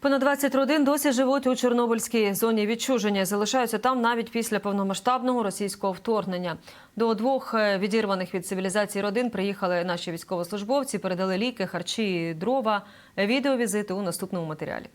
Понад 20 родин досі живуть у Чорнобильській зоні відчуження. Залишаються там навіть після повномасштабного російського вторгнення. До двох е, відірваних від цивілізації родин приїхали наші військовослужбовці, передали ліки, харчі, дрова. Відеовізити у наступному матеріалі.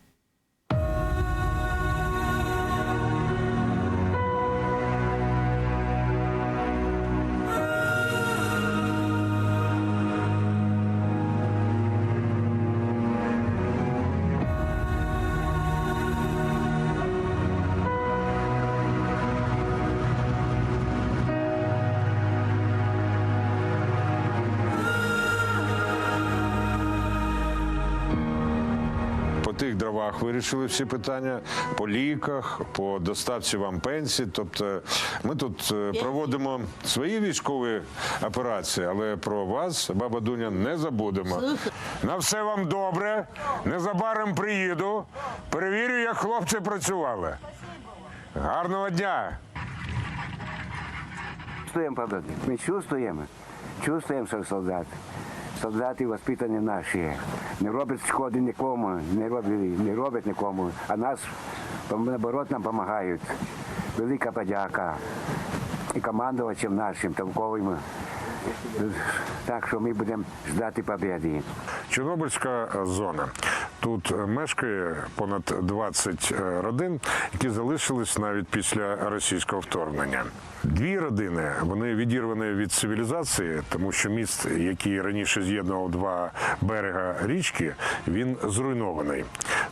Дровах вирішили всі питання, по ліках, по доставці вам пенсій. Тобто ми тут е, проводимо свої військові операції, але про вас, баба Дуня, не забудемо. На все вам добре. Незабаром приїду. Перевірю, як хлопці працювали. Гарного дня! Чувствуємо победу. Ми чувствуємо. Чувствуємо, що солдати. Солдати воспитані наші. Не роблять шкоди нікому, не роблять, не роблять нікому, а нас наоборот нам допомагають. Велика подяка і командувачам нашим, толковим. Так що ми будемо ждати победи. Чорнобильська зона. Тут мешкає понад 20 родин, які залишились навіть після російського вторгнення. Дві родини вони відірвані від цивілізації, тому що міст, який раніше з'єднував два берега річки, він зруйнований.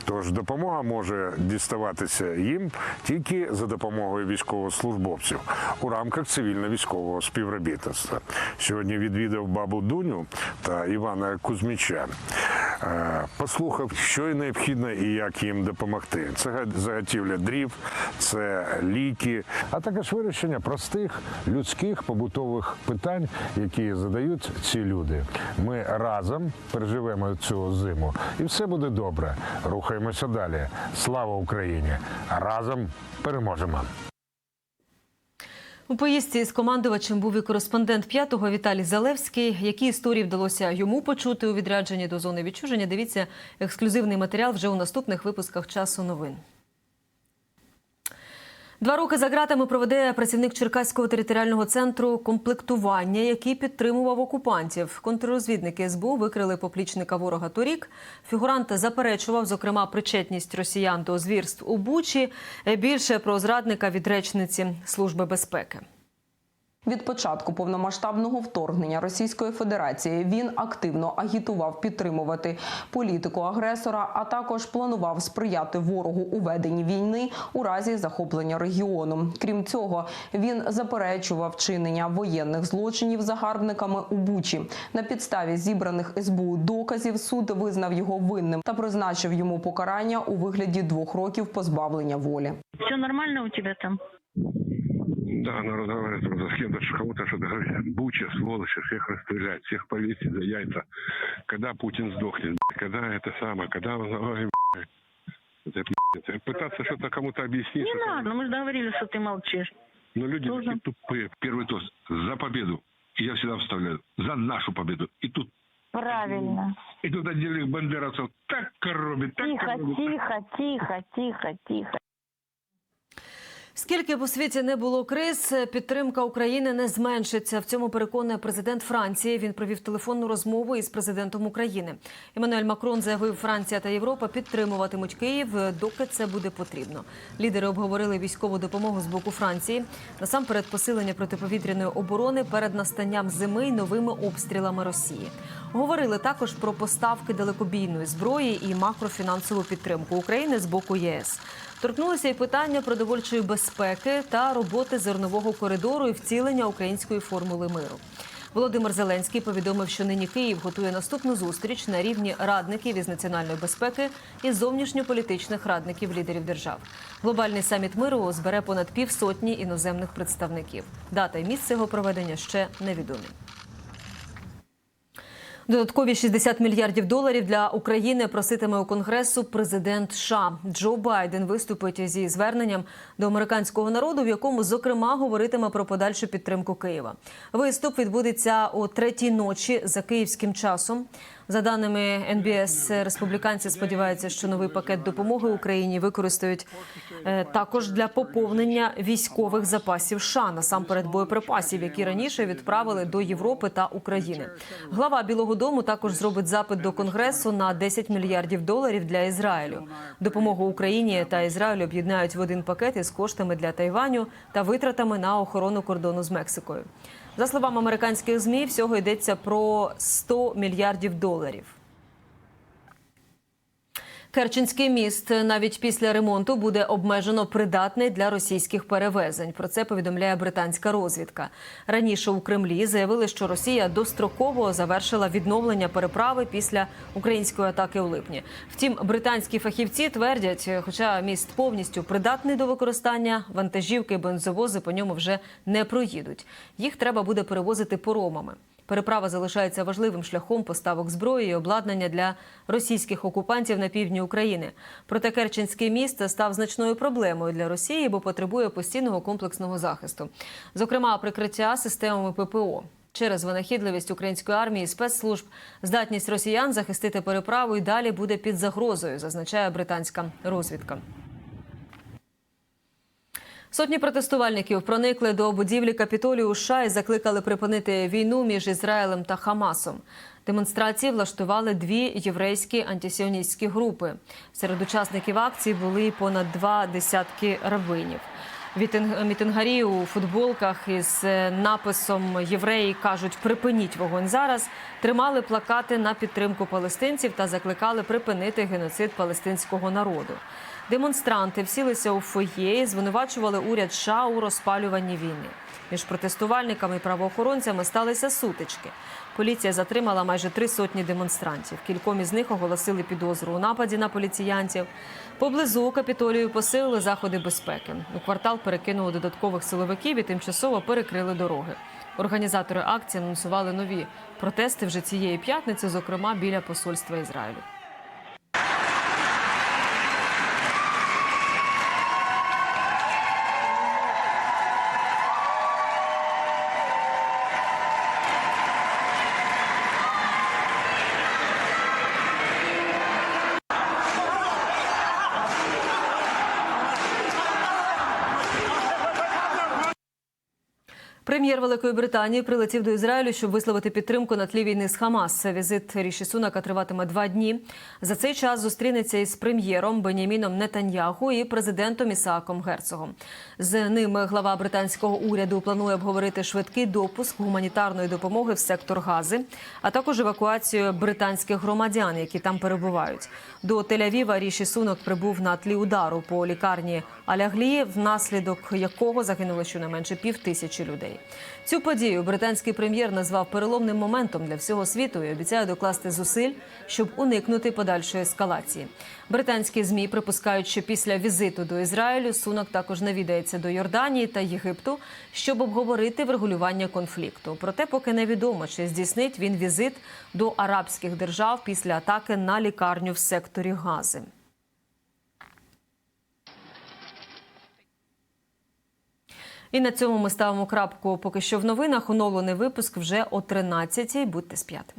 Тож допомога може діставатися їм тільки за допомогою військовослужбовців у рамках цивільно-військового співробітництва. Сьогодні відвідав бабу Дуню та Івана Кузьміча. Е, Послухав, що і необхідно і як їм допомогти. Це заготівля дрів, це ліки, а також вирішення простих людських побутових питань, які задають ці люди. Ми разом переживемо цю зиму, і все буде добре. Рухаємося далі. Слава Україні! Разом переможемо! У поїздці з командувачем був і кореспондент п'ятого Віталій Залевський. Які історії вдалося йому почути у відрядженні до зони відчуження? Дивіться ексклюзивний матеріал вже у наступних випусках часу новин. Два роки за ґратами проведе працівник Черкаського територіального центру комплектування, який підтримував окупантів. Контррозвідники СБУ викрили поплічника ворога торік. Фігурант заперечував, зокрема, причетність росіян до звірств у Бучі. Більше про зрадника від речниці Служби безпеки. Від початку повномасштабного вторгнення Російської Федерації він активно агітував підтримувати політику агресора, а також планував сприяти ворогу у веденні війни у разі захоплення регіону. Крім цього, він заперечував чинення воєнних злочинів загарбниками у Бучі. На підставі зібраних СБУ доказів суд визнав його винним та призначив йому покарання у вигляді двох років позбавлення волі. Все нормально у тебя там? Да, народ говорит, с кем-то что кому-то что-то говорят. Буча, сволочи, всех расстрелять, всех повесить за яйца. Когда Путин сдохнет, когда это самое, когда он... Ой, это. Пытаться что-то кому-то объяснить. Не надо, мы же договорились, что ты молчишь. Но люди Тоже. такие тупые. Первый тост за победу. И я всегда вставляю. За нашу победу. И тут Правильно. и тут отдельных бандеровцев так коробит, так Тихо, коробит. тихо, тихо, тихо, тихо. Скільки б у світі не було криз, підтримка України не зменшиться. В цьому переконує президент Франції. Він провів телефонну розмову із президентом України. Еммануель Макрон заявив, Франція та Європа підтримуватимуть Київ, доки це буде потрібно. Лідери обговорили військову допомогу з боку Франції. Насамперед, посилення протиповітряної оборони перед настанням зими й новими обстрілами Росії. Говорили також про поставки далекобійної зброї і макрофінансову підтримку України з боку ЄС. Торкнулися і питання продовольчої безпеки та роботи зернового коридору і вцілення української формули миру. Володимир Зеленський повідомив, що нині Київ готує наступну зустріч на рівні радників із національної безпеки і зовнішньополітичних радників лідерів держав. Глобальний саміт миру збере понад півсотні іноземних представників. Дата і місце його проведення ще невідомі. Додаткові 60 мільярдів доларів для України проситиме у Конгресу президент США. Джо Байден виступить зі зверненням до американського народу, в якому зокрема говоритиме про подальшу підтримку Києва. Виступ відбудеться о третій ночі за київським часом. За даними НБС, республіканці сподіваються, що новий пакет допомоги Україні використають е, також для поповнення військових запасів США, насамперед боєприпасів, які раніше відправили до Європи та України. Глава Білого Дому також зробить запит до Конгресу на 10 мільярдів доларів для Ізраїлю. Допомогу Україні та Ізраїлю об'єднають в один пакет із коштами для Тайваню та витратами на охорону кордону з Мексикою. За словами американських змі, всього йдеться про 100 мільярдів доларів. Керченський міст навіть після ремонту буде обмежено придатний для російських перевезень. Про це повідомляє британська розвідка. Раніше у Кремлі заявили, що Росія достроково завершила відновлення переправи після української атаки у липні. Втім, британські фахівці твердять, хоча міст повністю придатний до використання, вантажівки бензовози по ньому вже не проїдуть. Їх треба буде перевозити поромами. Переправа залишається важливим шляхом поставок зброї і обладнання для російських окупантів на півдні України. Проте Керченський міст став значною проблемою для Росії, бо потребує постійного комплексного захисту, зокрема прикриття системами ППО. Через винахідливість української армії і спецслужб здатність росіян захистити переправу і далі буде під загрозою, зазначає британська розвідка. Сотні протестувальників проникли до будівлі капітолію США і закликали припинити війну між Ізраїлем та Хамасом. Демонстрації влаштували дві єврейські антисіоністські групи. Серед учасників акції були понад два десятки. Вітинг- Мітингарі у футболках із е, написом Євреї кажуть припиніть вогонь зараз. Тримали плакати на підтримку палестинців та закликали припинити геноцид палестинського народу. Демонстранти всілися у фоє і звинувачували уряд США у розпалюванні війни. Між протестувальниками і правоохоронцями сталися сутички. Поліція затримала майже три сотні демонстрантів. Кільком із них оголосили підозру у нападі на поліціянтів. Поблизу капітолію посилили заходи безпеки. У квартал перекинули додаткових силовиків і тимчасово перекрили дороги. Організатори акції анонсували нові протести вже цієї п'ятниці, зокрема біля посольства Ізраїлю. Прем'єр Великої Британії прилетів до Ізраїлю, щоб висловити підтримку на тлі війни з Хамас. Візит Ріші Сунака триватиме два дні. За цей час зустрінеться із прем'єром Беняміном Нетаньяху і президентом Ісааком Герцогом. З ними глава британського уряду планує обговорити швидкий допуск гуманітарної допомоги в сектор Гази, а також евакуацію британських громадян, які там перебувають. До Тель-Авіва Ріші Сунок прибув на тлі удару по лікарні Аляглії, внаслідок якого загинуло щонайменше пів тисячі людей. Цю подію британський прем'єр назвав переломним моментом для всього світу і обіцяє докласти зусиль, щоб уникнути подальшої ескалації. Британські змі припускають, що після візиту до Ізраїлю Сунок також навідається до Йорданії та Єгипту, щоб обговорити врегулювання конфлікту. Проте, поки невідомо, чи здійснить він візит до арабських держав після атаки на лікарню в секторі Гази. І на цьому ми ставимо крапку поки що в новинах. Оновлений випуск вже о 13-й. Будьте з.